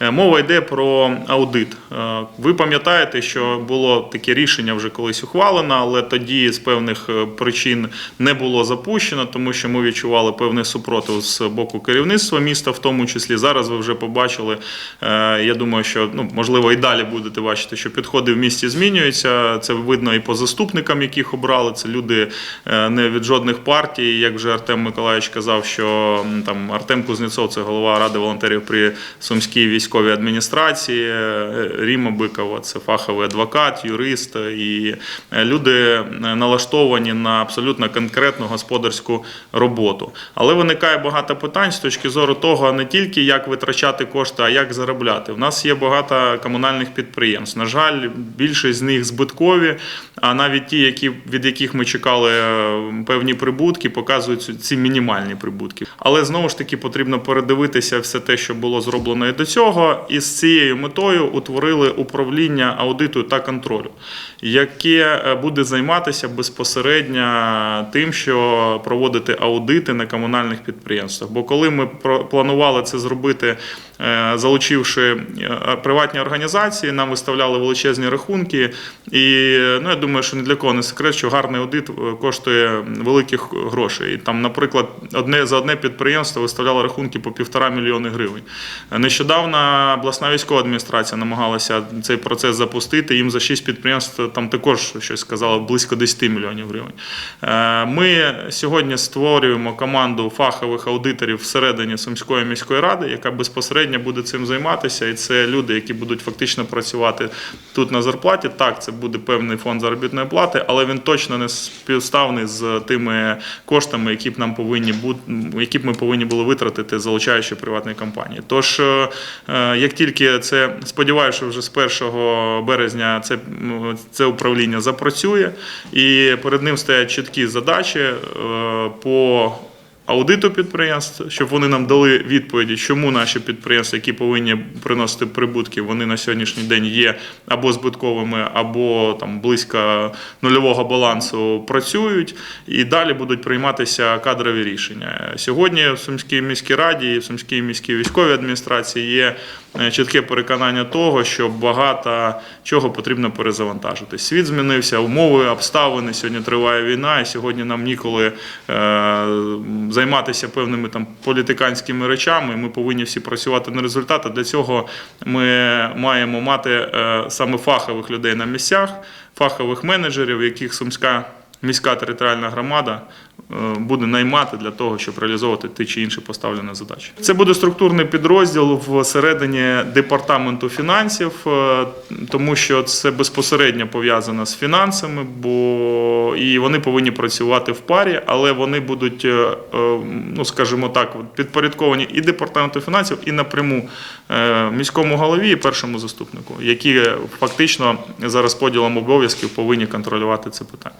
Мова йде про аудит. Е, Ви пам'ятаєте, що було таке рішення вже колись ухвалено, але тоді з певних е, причин не було запущено, тому що ми відчували певний супротив з боку керівництва міста, в тому числі. Зараз ви вже побачили. е, Я думаю, що ну можливо і далі будете бачити, що підходи в місті змінюються. Це видно і по заступникам, яких обрали. Це люди е, не від жодних партій. Як вже Артем Миколаївич казав, що там Артем Кузнєцов, це голова ради волонтерів при Сумській військовій адміністрації. е, Ріма Бикова, це фаховий адвокат, юрист. І е, люди е, налаштовані на абсолютно конкретну господарську роботу. Але виникає багато питань з точки зору того, не тільки як витрачати кошти, а як заробляти. У нас є багато комунальних підприємств. На жаль, більшість з них збиткові, а навіть ті, які, від яких ми чекали певні прибутки, показують ці мінімальні прибутки. Але знову ж таки потрібно передивитися все те, що було зроблено і до цього, і з цією метою утворили управління аудиту та контролю, яке е, буде займатися безпосередньо тим, що проводити аудити на комунальних підприємствах. Бо коли ми планували це зробити, е, залучивши е, приватні організації, нам виставляли величезні рахунки. І ну, я думаю, що ні для кого не секрет, що гарний аудит е, коштує великих грошей. І там, наприклад, одне за одне підприємство виставляло рахунки по півтора мільйони гривень. Е, Нещодавно обласна військова адміністрація намагалася цей процес запустити. Їм за шість підприємств там також щось сказали близько 10 мільйонів гривень. Е, Ми сьогодні створюємо команду фахових аудиторів всередині Сумської міської ради, яка безпосередньо буде цим займатися. І це люди, які будуть фактично працювати тут на зарплаті. Так, це буде певний фонд заробітної плати, але він точно не співставний з тими коштами, які б нам повинні бути, які б ми повинні були витратити, залучаючи приватні компанії. Тож, е, е, як тільки це сподіваюся, що вже з 1 березня це, це управління запрацює, і перед ним стоять чіткі задачі е, по аудиту підприємств, щоб вони нам дали відповіді, чому наші підприємства, які повинні приносити прибутки, вони на сьогоднішній день є або збитковими, або там близько нульового балансу працюють, і далі будуть прийматися кадрові рішення. Сьогодні в Сумській міській раді в Сумській міській військовій адміністрації є е, чітке переконання того, що багато чого потрібно перезавантажити. Світ змінився, умови, обставини. Сьогодні триває війна, і сьогодні нам ніколи е, займатися певними там політиканськими речами. Ми повинні всі працювати на результат. А Для цього ми маємо мати е, саме фахових людей на місцях, фахових менеджерів, яких сумська. Міська територіальна громада е, буде наймати для того, щоб реалізовувати ті чи інші поставлені задачі. Це буде структурний підрозділ всередині департаменту фінансів, е, тому що це безпосередньо пов'язано з фінансами, бо і вони повинні працювати в парі, але вони будуть, е, ну скажімо так, підпорядковані і департаменту фінансів, і напряму міському голові і першому заступнику, які фактично за розподілом обов'язків повинні контролювати це питання.